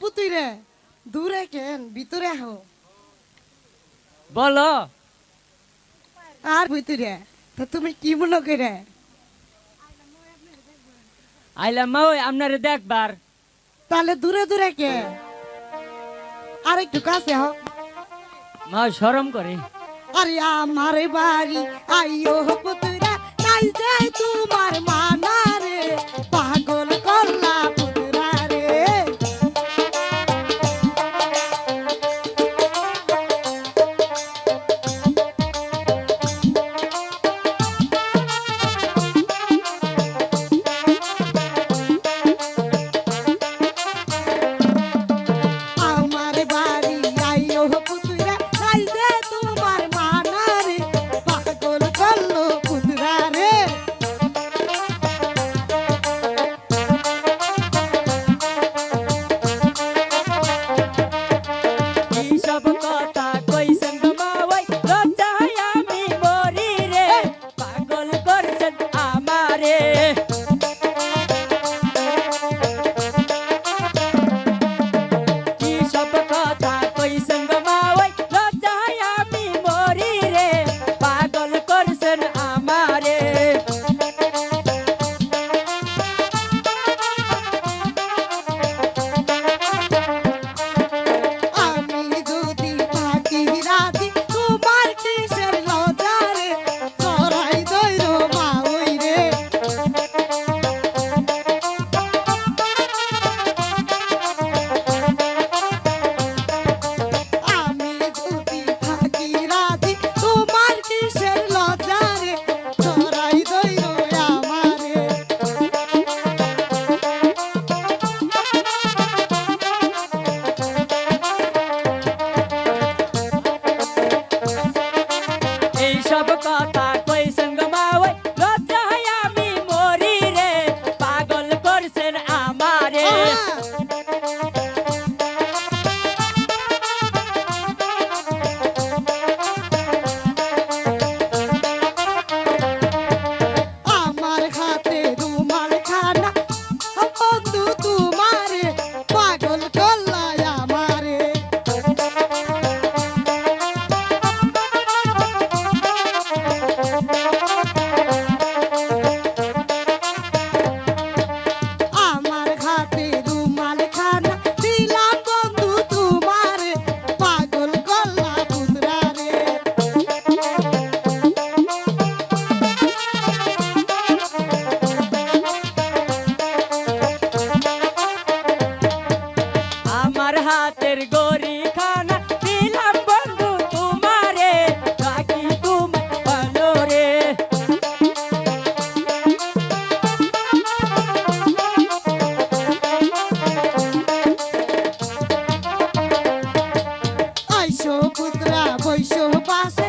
পুতুই রে দূরে কেন? ভিতরে হো বলো। আর তো তুমি কি মনে করে? আপনারে দেখবার। তাহলে দূরে দূরে কে? আর একটু কাছে হোক মা শরম করে। আরে আমার বাড়ি আইও পুতুরা তাই যায় তোমার মানারে। সব কথা হাতের গড়ি খানা দিলাম বন্ধু তোমারে বাকি তোমার ভালো রে। আইসো কুতরা বৈশো বাসে